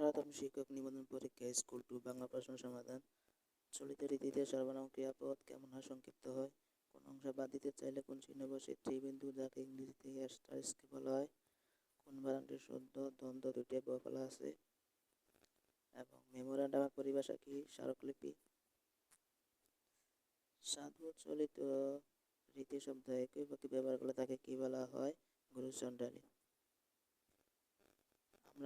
আঠারোতম শিক্ষক নিবন্ধন পরীক্ষা, স্কুল টু, বাংলা প্রশ্ন সমাধান, চলিত রীতিতে সর্বনাম ক্রিয়াপদ কেমন হয়, সংক্ষিপ্ত হয়, কোন অংশ বাদ দিতে চাইলে কোন চিহ্ন বসে, ত্রিবিন্দু যাকে ইংরেজিতে অ্যাস্টারিস্ক বলা হয়, কোন বানানটি শুদ্ধ দ্বন্দ্ব দুটি বলা আছে, এবং মেমোরান্ডামের পরিভাষা কি, স্মারকলিপি? সাধু চলিত রীতি শব্দ একই বাক্যে ব্যবহার করলে তাকে কি বলা হয় গুরুচণ্ডালী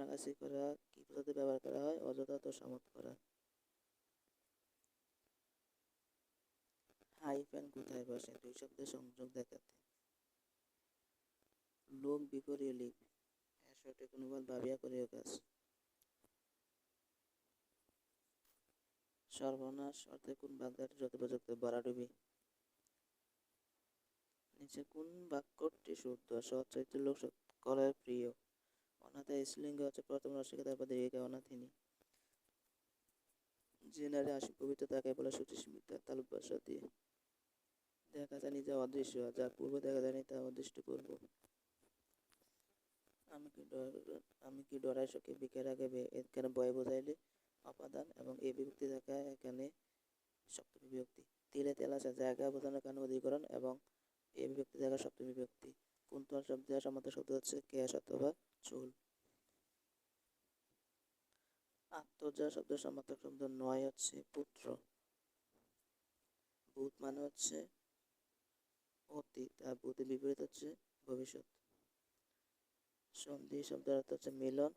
কাছে করা, কি পদ্ধতি ব্যবহার করা হয়, অযথা তো সামত করা। হাইফেন কোথায় বসে? দুই শব্দের সংযোগ দেখাতে। লোক বিপরীয় লিপ। সঠিক অনুবাদ ভাবিয়া করিও কাজ। সর্বনাশ অর্থে কোন বাগদাটি যথোপযুক্ত? বরাডুবি। নিচে কোন বাক্যটি শুদ্ধ? সৎ চরিত্রের লোক সকলের প্রিয়। স্ত্রীলিঙ্গ হচ্ছে প্রথম রসিকা তারপর দীর্ঘিকা অনাথিনী যে নারী আসি পবিত্র তাকে বলে সুচিস্মিতা তালুক ভাষা দিয়ে। দেখা জানি যা অদৃশ্য যা পূর্ব দেখা জানি তা অদৃষ্ট পূর্ব। আমি কি আমি কি ডরাই সকে বিকের আগে এখানে বয় বোঝাইলে অপাদান এবং এই বিভক্তি থাকা এখানে সপ্তমী বিভক্তি। তীরে তেল আসা জায়গা বোঝানোর কারণে অধিকরণ এবং এই বিভক্তি থাকা সপ্তমী বিভক্তি। কুন্তল শব্দের সমার্থক শব্দ হচ্ছে কেশ অথবা চুল। আত্মজা শব্দের সমার্থক শব্দ নয় হচ্ছে পুত্র। ভূত মানে হচ্ছে অতীত আর ভূতের বিপরীত হচ্ছে ভবিষ্যৎ। সন্ধি শব্দের অর্থ হচ্ছে মিলন।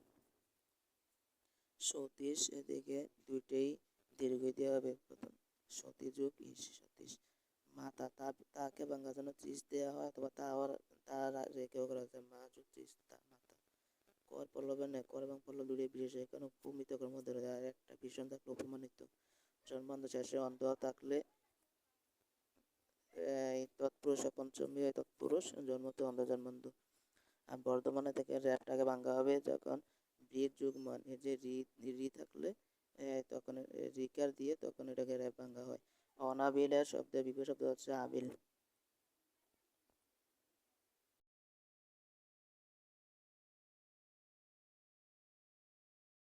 সতীশ এদিকে দুইটাই দীর্ঘ দেওয়া হবে। প্রথম সতী যুগ সতীশ। মাতা তা, তাকে বাংলার জন্য ত্রিশ দেওয়া হয়, অথবা তা রেখেও করা হচ্ছে মা যুগ ত্রিশ তা, মাতা। কর, পল্লবে নেই কর এবং পল্লব দুটোই বিশেষ এখানে উপমিত মধ্যে আর একটা ভীষণ থাকলে উপমানিত জন্মান্ত শেষে অন্ধ থাকলে তৎপুরুষ পঞ্চমী তৎপুরুষ জন্মতে অন্ধ জন্মান্ত আর বর্ধমানে থেকে র্যাপটাকে ভাঙ্গা হবে যখন ব্রিজ যুগ মানে যে রি রি থাকলে তখন রিকার দিয়ে তখন এটাকে র্যাপ ভাঙ্গা হয়। অনাবিলের শব্দের বিপরীত শব্দ হচ্ছে আবিল।